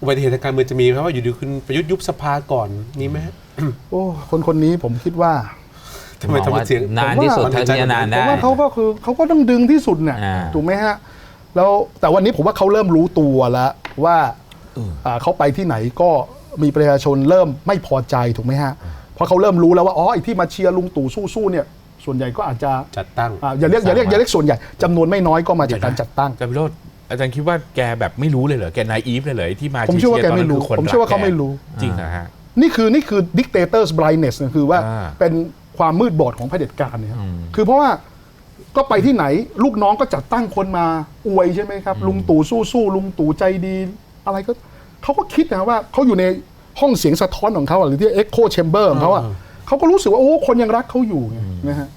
อุบัติเหตุทางการเมืองจะมีไหมว่าอยู่ดีคุณประยุทธ์ยุบสภาก่อนมีไหมฮะโอ้คนคนนี้ผมคิดว่าทำไมทำไมเสียงนานที่สุดเท่าที่จะนานผได้มว่าเขาก็คือเขาก็ต้องดึงที่สุดเนี่ยอ่าถูกไหมฮะแล้วแต่วันนี้ผมว่าเขาเริ่มรู้ตัวแล้วว่าอ่าเขาไปที่ไหนก็มีประชาชนเริ่มไม่พอใจถูกไหมฮะเพราะเขาเริ่มรู้แล้วว่าอ๋อไอ้ที่มาเชียร์ลุงตู่สู้ๆเนี่ยส่วนใหญ่ก็อาจจะจัดตั้งอ่าอย่าเรียกอย่าเรียกอย่าเรียกส่วนใหญ่จำนวนไม่น้อยก็มาจากการจัดตั้งอาจารย์วิโรจน์ อาจารย์คิดว่าแกแบบไม่รู้เลยเหรอแกนายอีฟเลยเหรอที่มาผมเชื่อว่าชียแกไม่รู้ตนนั้นคืคนผมเชื่อว่าเขากแกไม่รู้จริงนะฮะนี่คือนี่คือ dictator's blindness นะคือว่าอ่าเป็นความมืดบอดของเผด็จการเนี่ยครับคือเพราะว่าก็ไปที่ไหน ลูกน้องก็จัดตั้งคนมาอวยใช่ไหมครับ ลุงตู่สู้ๆลุงตู่ใจดี อะไรก็เขาก็คิดนะว่าเขาอยู่ในห้องเสียงสะท้อนของเขาอะหรือที่ echo chamber ของเขาอะอ่าเขาก็รู้สึกว่าโอ้คนยังรักเขาอยู่ไงนะฮะ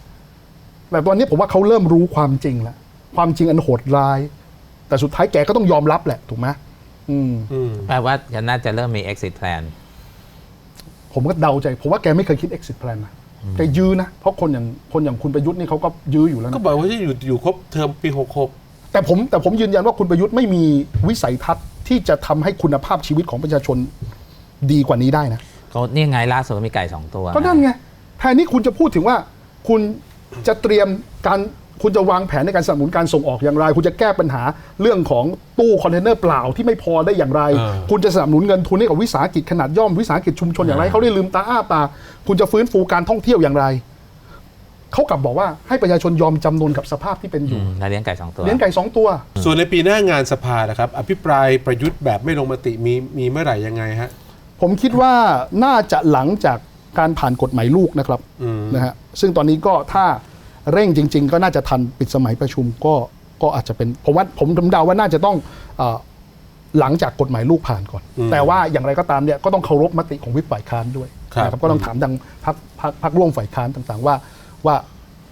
แต่ตอนนี้ผมว่าเขาเริ่มรู้ความจริงแล้วความจริงอันโหดร้าย แต่สุดท้ายแกก็ต้องยอมรับแหละถูกไหมอืมอืมแปลว่าจะน่าจะเริ่มมี exit plan ผมก็เดาใจ ผมว่าแกไม่เคยคิด exit plan นะแกยื้อนะ เพราะคนอย่างคนอย่างคุณประยุทธ์นี่เขาก็ยื้ออยู่แล้วก็นะบอกว่าจะอยู่อยู่ครบเทอมปีหกหกแต่ผมแต่ผมยืนยันว่าคุณประยุทธ์ไม่มีวิสัยทัศน์ที่จะทำให้คุณภาพชีวิตของประชาชนดีกว่านี้ได้นะ ก็นี่ไงล่าสุดมีไก่สองตัวก็นั่นไงแทนที่คุณจะพูดถึงว่าคุณจะเตรียมการ คุณจะวางแผนในการสนับสนุนการส่งออกอย่างไร คุณจะแก้ปัญหาเรื่องของตู้คอนเทนเนอร์เปล่าที่ไม่พอได้อย่างไร คุณจะสนับสนุนเงินทุนให้กับวิสาหกิจขนาดย่อมวิสาหกิจชุมชนอย่างไรเขาได้ลืมตาอ้าปากคุณจะฟื้นฟูการท่องเที่ยวอย่างไรเขากลับบอกว่าให้ประชาชนยอมจำนนกับสภาพที่เป็นออืยู่มแล้วเลี้ยงไก่สองตัวเลี้ยงไก่สองตัว ส่วนในปีหน้างานสภานะครับ อภิปรายประยุทธ์แบบไม่ลงมติมีมีเมื่อไหร่ยังไงฮะผมคิดว่าน่าจะหลังจากการผ่านกฎหมายลูกนะครับอืมนะฮะซึ่งตอนนี้ก็ถ้า เร่งจริง ๆ ก็น่าจะทันปิดสมัยประชุมก็ก็อาจจะเป็นผมว่าผมผมเดาว่าน่าจะต้องเออหลังจากกฎหมายลูกผ่านก่อน แต่ว่าอย่างไรก็ตามเนี่ยก็ต้องเคารพมติของวิปฝ่ายค้านด้วยนะครับก็ต้องถามดังพักพักพักร่วมฝ่ายค้านต่างๆ ว่าว่า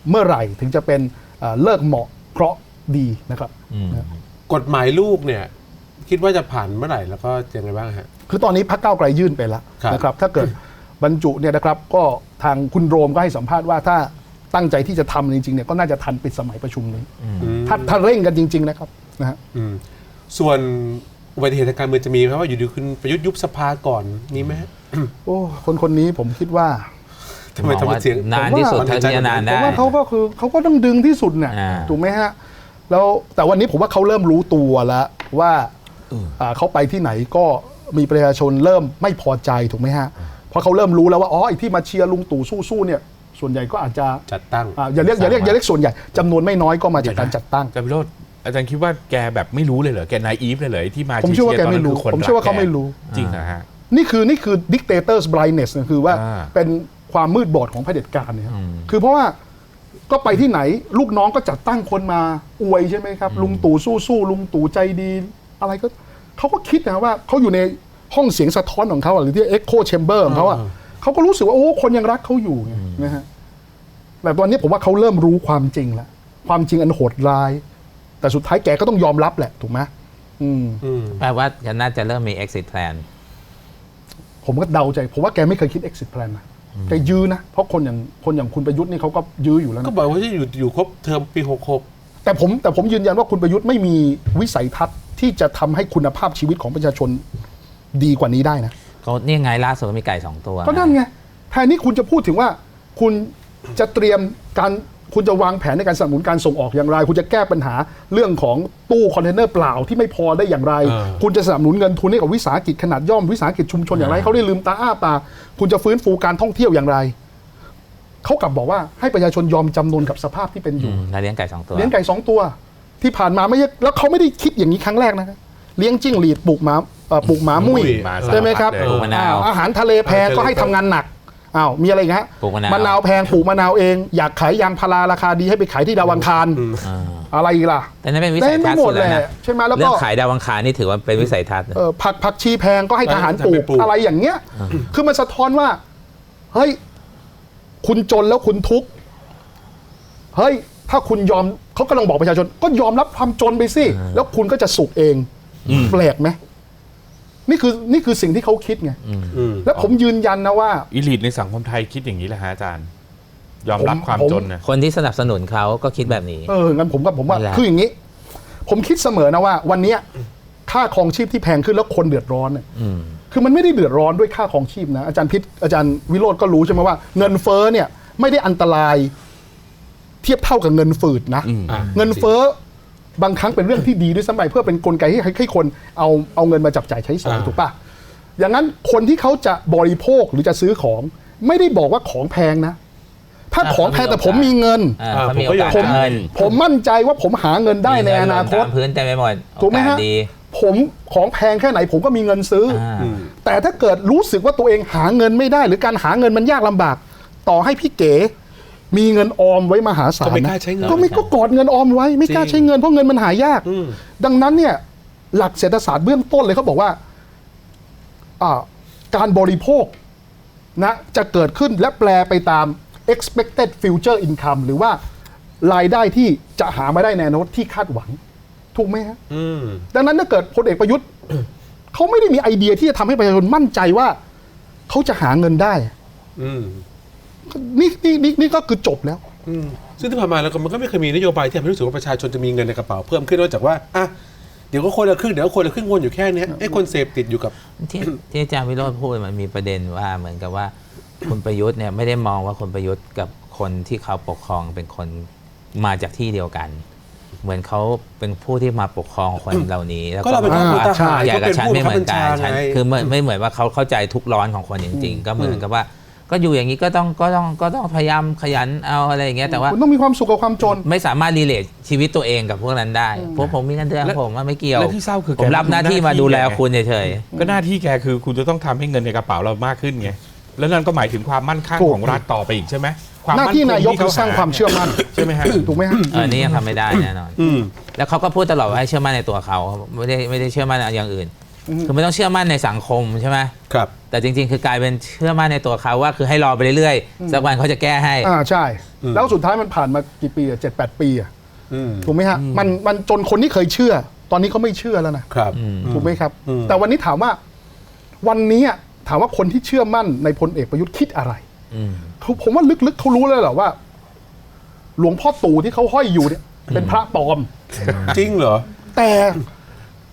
เมื่อไหร่ถึงจะเป็นเอ่อเลิกเหมาะเคราะห์ดีนะครับนะกฎหมายลูกเนี่ย คิดว่าจะผ่านเมื่อไหร่แล้วก็ยังไงบ้างฮะ คือตอนนี้พักเก้าวไกลยื่นไปแล้วครับ นะครับ ถ้าเกิดบรรจุเนี่ยนะครับก็ทางคุณโรมก็ให้สัมภาษณ์ว่าถ้า ตั้งใจที่จะทำจริงๆเนี่ยก็น่าจะทันปิดสมัยประชุมนี้ถ้าถ้าเร่งกันจริง ๆ นะครับนะฮะอืมส่วนอุบัติเหตุทางการเมืองจะมีไหมว่าอยู่ดีคุณประยุทธ์ยุบสภาก่อนมีไหมฮะโอ้คนคนนี้ผมคิดว่าทำไมทำไมเสียงนานที่สุดเท่าที่จะนานผได้มว่าเขาก็คือเขาก็ต้องดึงที่สุดเนี่ยอ่าถูกไหมฮะแล้วแต่วันนี้ผมว่าเขาเริ่มรู้ตัวแล้วว่าอ่าเขาไปที่ไหนก็มีประชาชนเริ่มไม่พอใจถูกไหมฮะเพราะเขาเริ่มรู้แล้วว่าอ๋อไอ้ที่มาเชียร์ลุงตู่สู้ๆเนี่ย ส่วนใหญ่ก็อาจจะจัดตั้งอ่าอย่าเรียกอย่าเรียกอย่าเรียกส่วนใหญ่จำนวนไม่น้อยก็มาจากการจัดตั้ง อาจารย์วิโรจน์อาจารย์คิดว่าแกแบบไม่รู้เลยเหรอแกนายอีฟเลยเหรอที่มาผมเชื่อว่าแกชียตนไม่นั้นรู้คือคนผมเชื่อว่าเขากแกไม่รู้ จริงนะฮะ นี่คือนี่คือ dictator's blindness นะคือว่าอ่า เป็นความมืดบอดของเผด็จการเนี่ยครับคือเพราะว่าก็ไปที่ไหนลูกน้องก็จัดตั้งคนมาอวยใช่ไหมครับ ลุงตู่สู้ๆลุงตู่ใจดี อะไรก็เขาก็คิดนะว่าเขาอยู่ในห้องเสียงสะท้อนของเขาอะหรือที่ echo chamber ของเขาอะอ่า เขาก็รู้สึกว่าโอ้คนยังรักเขาอยู่ไงนะฮะแต่ตอนนี้ผมว่าเขาเริ่มรู้ความจริงแล้วความจริงอันโหดร้าย แต่สุดท้ายแกก็ต้องยอมรับแหละถูกไหมอืมอืมแปลว่าจะน่าจะเริ่มมี exit plan ผมก็เดาใจ ผมว่าแกไม่เคยคิด exit plan นะแกยื้อนะ เพราะคนอย่างคนอย่างคุณประยุทธ์นี่เขาก็ยื้ออยู่แล้วก็นะบอกว่าจะอยู่อยู่ครบเทอมปีหกหกแต่ผมแต่ผมยืนยันว่าคุณประยุทธ์ไม่มีวิสัยทัศน์ที่จะทำให้คุณภาพชีวิตของประชาชนดีกว่านี้ได้นะ ก็นี่ไงล่าสุดมีไก่สองตัวก็นั่นไงแทนที่คุณจะพูดถึงว่า คุณจะเตรียมการคุณจะวางแผนในการสนับสนุนการส่งออกอย่างไร คุณจะแก้ปัญหาเรื่องของตู้คอนเทนเนอร์เปล่าที่ไม่พอได้อย่างไร คุณจะสนับสนุนเงินทุนให้กับวิสาหกิจขนาดย่อมวิสาหกิจชุมชนอย่างไรเขาได้ลืมตาอ้าปากคุณจะฟื้นฟูการท่องเที่ยวอย่างไรเขากลับบอกว่าให้ประชาชนยอมจำนนกับสภาพที่เป็นออืยู่มแล้วเลี้ยงไก่สองตัวเลี้ยงไก่สองตัว ที่ผ่านมาไม่ใช่แล้วเขาไม่ได้คิดอย่างนี้ครั้งแรกนะครับเลี้ยงจิ้งหรีดปลูกหมา เอ่อปลูกหมามุ้ยหมาใช่ไหมครับสารพัดเลยปลูกมะนาว อ้อาหารทะเลแพงก็ให้ทำงานหนักอ้าวมีอะไรอีกฮะปลูกมะนาว มะนาวแพงปลูกมะนาวเอง อยากขายยางพาราราคาดีให้ไปขายที่ดาวังคารอ่าอะไรอีกล่ะ แต่นั่นเป็นวิสัได้ยทัไม่ศน์หมสุดดเลแล้วยนะใช่ไหมแล้วเรื่ก็องขายดาวอังคารนี่ถือว่าเป็นวิสัยทัศน์นะ เอ่อผักผักชีแพงก็ให้ทหารปลูให้กทหารปลูก อะไรอย่างเงี้ย คือมันสะท้อนว่า เฮ้ย คุณจนแล้วคุณทุกข์เฮ้ย ถ้าคุณยอมเขากำลังบอกประชาชน ก็ยอมรับความจนไปสิ แล้วคุณก็จะสุขเอง แปลกไหม นี่คือนี่คือสิ่งที่เขาคิดไงอืมแล้วผมยืนยันนะว่าอีลิทในสังคมไทยคิดอย่างนี้แหละฮะอาจารย์ ยอมรับผมความผมจนนะคนที่สนับสนุนเขาก็คิดแบบนี้เอองั้นผมก็ผมว่านั่นแหละคืออย่างนี้ ผมคิดเสมอนะว่า วันเนี้ยค่าครองชีพที่แพงขึ้นแล้วคนเดือดร้อนเนี่ยอืมคือมันไม่ได้เดือดร้อนด้วยค่าครองชีพนะอาจารย์พิษอาจารย์วิโรธก็รู้ใช่ไหมว่าเงินเฟ้อเนี่ยไม่ได้อันตรายเทียบเท่ากับเงินฝืดนะอ่าเงินเฟ้อ บางครั้งเป็นเรื่องที่ดีด้วยซ้ำไปเพื่อเป็นกลไกให้ให้ให้คนเอาเอาเงินมาจับจ่ายใช้สอยอ่า ถูกปะอย่างนั้นคนที่เขาจะบริโภคหรือจะซื้อของ ไม่ได้บอกว่าของแพงนะ ถ้าอ่าของแพงแต่ผมมีเงิน อ่าอ่าเขามีผมโอก็กาสยอมหาเงินผมมั่นใจว่าผมหาเงินได้ในอนาคต มีเงิหล่ตมพื้นเต็มไปหมดถูกไหมโอฮะาสดี ผมของแพงแค่ไหนผมก็มีเงินซื้อออ่าอืมแต่ถ้าเกิดรู้สึกว่าตัวเองหาเงินไม่ได้ หรือการหาเงินมันยากลำบาก ต่อให้พี่เก๋ มีเงินออมไว้มหาศาลก็ไม่นะกล้าใช้เงินก็ไม่ก็กอดเงินออมไว้ไม่กล้าจริงใช้เงินเพราะเงินมันหายาก อืม ดังนั้นเนี่ยหลักเศรษฐศาสตร์เบื้องต้นเลยเขาบอกว่าอ่า การบริโภคนะจะเกิดขึ้นและแปลไปตาม expected future income หรือว่ารายได้ที่จะหามาได้ในอนาคตที่คาดหวัง ถูกไหมฮะ อืม ดังนั้นถ้าเกิดพลเอกประยุทธ์ เขาไม่ได้มีไอเดียที่จะทำให้ประชาชนมั่นใจว่า เขาจะหาเงินได้ อืม นี่นี่นี่นี่ก็คือจบแล้วอืมซึ่งที่ผ่านมาแล้วก็มันก็ไม่เคยมีนโยบายที่ทำให้รู้สึกว่าประชาชนจะมีเงินในกระเป๋าเพิ่มขึ้นนอกจากว่าอะเดี๋ยวก็คนละครึ่งเดี๋ยวก็คนละครึ่งวนอยู่แค่เนี้ยไอ้คนเสพติดอยู่กับ ที่ที่อาจารย์วิโรจน์พูดมันมีประเด็นว่าเหมือนกับว่าคุณประยุทธ์เนี่ยไม่ได้มองว่าคุณประยุทธ์กับคนที่เขาปกครองเป็นคนมาจากที่เดียวกัน เหมือนเขาเป็นผู้ที่มาปกครองคนเหล่านี้ แล้วก็เราเป็นบอกผู้ว่าทหารใหญ่กับฉันไม่เหมือนกันก็เป็นผู้บังคับบัญชาฉันไง คือไม่ไม่เหมือนว่าเขาเข้าใจทุกร้อนของคนจริง ๆ ก็เหมือนกับว่า ก็อยู่อย่างนี้ก็ต้องก็ต้องก็ต้องพยายามขยันเอาอะไรอย่างเงี้ยแต่ว่าคุณต้องมีความสุขกับความจน ไม่สามารถรีเลทชีวิตตัวเองกับพวกนั้นได้เพราะผมมีเงินเดือนของผมอะไม่เกี่ยวและที่เศร้าคือผมรับหน้าที่มาดูแลคุณเฉยก็หน้าที่แกคือคุณจะต้องทำให้เงินในกระเป๋าเรามากขึ้นไงแล้วนั่นก็หมายถึงความมั่นคงถูกของรัฐต่อไปอีกใช่ไหมความหน้ามั่นที่คงนายกที่คือสร้างความเชื่อมั่นใช่ไหมฮะถูกไหมฮะๆเออนี่ยังทำไม่ได้แน่นอนอืมแล้วเขาก็พูดตลอดว่าให้เชื่อมั่นในตัวเขาไม่ได้ไม่ได้เชื่อมั่นในอย่างอื่น คือไม่ต้องเชื่อมั่นในสังคมใช่ไหมครับ แต่จริง ๆ คือกลายเป็นเชื่อมั่นในตัวเขาว่าคือให้รอไปเรื่อยๆสักวันเขาจะแก้ให้ อ่าใช่อืมแล้วสุดท้ายมันผ่านมากี่ปีอะเจ็ดแปดปีอะอืมถูกไหมฮะมันมันจนคนที่เคยเชื่อ ตอนนี้เขาไม่เชื่อแล้วนะครับอืมถูกไหมครับอืมแต่วันนี้ถามว่า วันนี้อะถามว่าคนที่เชื่อมั่นในพลเอกประยุทธ์คิดอะไรอืมเขาผมว่าลึกๆเขารู้เลยเหรอว่า หลวงพ่อตู่ที่เขาห้อยอยู่เนี่ยเป็นพระปลอม จริงเหรอ แต่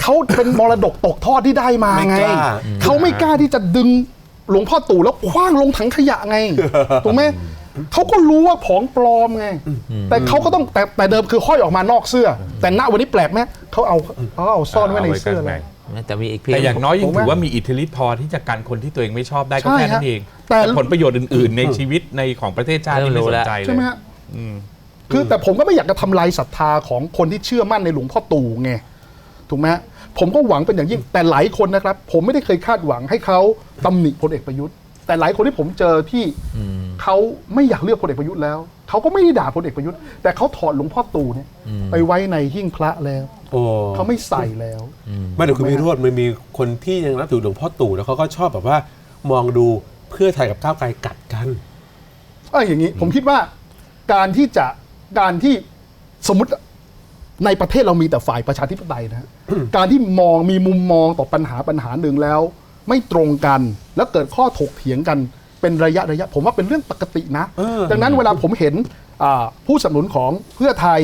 เขาเป็นมรดกตกทอดที่ได้มาไม่ไงกล้า เขาไม่กล้าที่จะดึงหลวงพ่อตู่แล้วคว้างลงถังขยะไง ถูกไหมเขาก็รู้ว่าของปลอมไง แต่เขาก็ต้องแต่แต่เดิมคือห้อยออกมานอกเสื้อ แต่ณวันนี้แปลกไหมเขาเอาเขาเอาซ่อนไว้ในเสื้อเลย แต่มีอีกพี่แต่อย่างน้อยยังผมว่าถือว่ามีอิทธิฤทธิ์พอที่จะกันคนที่ตัวเองไม่ชอบได้ก็ใช่แค่นั้ฮะนเองแต่แต่ ผลประโยชน์อื่น ๆ ในชีวิตในของประเทศชาตินี่ไม่สนใจเลย ใช่ไหมฮะอืมคือแต่ผมก็ไม่อยากจะทำลายศรัทธาของคนที่เชื่อมั่นในหลวงพ่อตู่ไง ถูกไหมฮะผมก็หวังเป็นอย่างยิ่งแต่หลายคนนะครับ ผมไม่ได้เคยคาดหวังให้เขาตำหนิพลเอกประยุทธ์ แต่หลายคนที่ผมเจอที่เขาไม่อยากเลือกพลเอกประยุทธ์แล้วเขาก็ไม่ได้ด่าพลเอกประยุทธ์แต่เขาถอดหลวงพ่อตู่เนี่ยไปไว้ในหิ้งพระแล้วโอ้เขาไม่ใส่แล้วไม่แต่คุณวิโรจน์มันมีคนที่ยังรับถือหลวงพ่อตู่แล้วเขาก็ชอบแบบว่ามองดูเพื่อไทยกับก้าวไกลกัดกันเอออย่างนี้ผมคิดว่าการที่จะการที่สมมติ ในประเทศเรามีแต่ฝ่ายประชาธิปไตยนะฮะการที่มองมีมุมมองต่อปัญหาปัญหาหนึ่งแล้ว ไม่ตรงกันแล้วเกิดข้อถกเถียงกันเป็นระยะระยะ ผมว่าเป็นเรื่องปกตินะเออดังนั้นเวลาผมเห็นอ่าผู้สนับสนุนของเพื่อไทย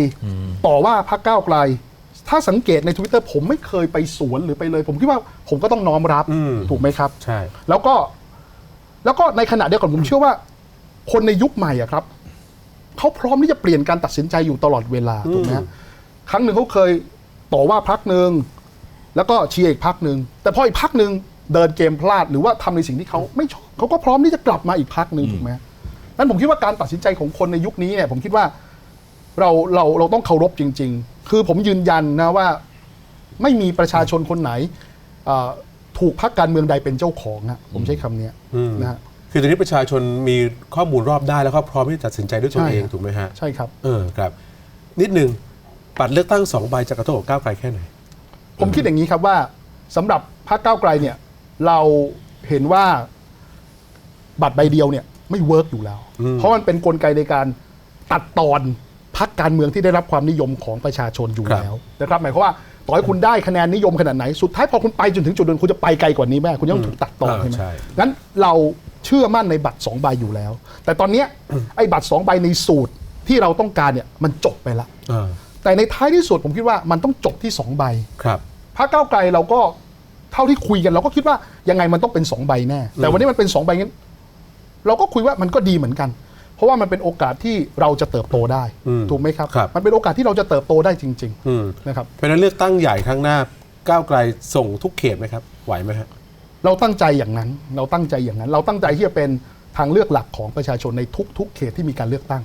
ต่อว่าพรรคก้าวไกล ถ้าสังเกตในทวิตเตอร์ผมไม่เคยไปสวนหรือไปเลย ผมคิดว่าผมก็ต้องน้อมรับอืมถูกไหมครับใช่แล้วก็แล้วก็ในขณะเดียวกันผมเชื่อว่า คนในยุคใหม่อะครับเขาพร้อมที่จะเปลี่ยนการตัดสินใจอยู่ตลอดเวลาถูกไหมฮะ ครั้งหนึ่งเขาเคยต่อว่าพักหนึ่งแล้วก็เชียร์อีกพักหนึ่งแต่พออีกพักหนึ่งเดินเกมพลาดหรือว่าทำในสิ่งที่เขาไม่ชอบเขาก็พร้อมที่จะกลับมาอีกพักหนึ่งถูกไหมนั้นผมคิดว่าการตัดสินใจของคนในยุคนี้เนี่ย ผมคิดว่าเราเราเราต้องเคารพจริง ๆ คือผมยืนยันนะว่าไม่มีประชาชนคนไหนเอ่อถูกพักการเมืองใดเป็นเจ้าของอะผมใช้คำเนี้ยอืมนะฮะคือตอนนี้ประชาชนมีข้อมูลรอบได้แล้วก็พร้อมที่จะตัดสินใจด้วยตัวใช่เองครับถูกไหมฮะใช่ครับ เออครับ นิดหนึ่ง บัตรเลือกตั้งสองใบจะกระทบกับก้าวไกลแค่ไหน ผมคิดอย่างนี้ครับว่าสำหรับพรรคก้าวไกลเนี่ย เราเห็นว่าบัตรใบเดียวเนี่ย ไม่เวิร์กอยู่แล้วอืมเพราะมันเป็นนกลไกในการตัดตอนพรรคการเมืองที่ได้รับความนิยมของประชาชนอยู่แล้วนะครับหมายความว่าต่อให้คุณได้คะแนนนิยมขนาดไหนสุดท้ายพอคุณไปจนถึงจุดหนึ่งคุณจะไปไกลกว่านี้แม่คุณยังถูกตัดตอนอ่าใช่ไหมใช่งั้นเราเชื่อมั่นในบัตรสองใบอยู่แล้ว แต่ตอนเนี้ยไอ้บัตรสองใบในสูตรที่เราต้องการเนี่ยมันจบไปละอ่า แต่ในท้ายที่สุดผมคิดว่ามันต้องจบที่สองใบครับพรรคก้าวไกลเราก็เท่าที่คุยกันเราก็คิดว่ายังไงมันต้องเป็นสองใบแน่แต่วันนี้มันเป็นสองใบงั้น เราก็คุยว่ามันก็ดีเหมือนกัน เพราะว่ามันเป็นโอกาสที่เราจะเติบโตได้อืมถูกไหมครับครับ มันเป็นโอกาสที่เราจะเติบโตได้จริงอืมๆนะครับเพราะฉะนั้นเลือกตั้งใหญ่ครั้งหน้าก้าวไกลส่งทุกเขตไหมครับ ไหวไหมฮะเราตั้งใจอย่างนั้น เราตั้งใจอย่างนั้น เราตั้งใจที่จะเป็นทางเลือกหลักของประชาชนในทุก ๆ เขตที่มีการเลือกตั้ง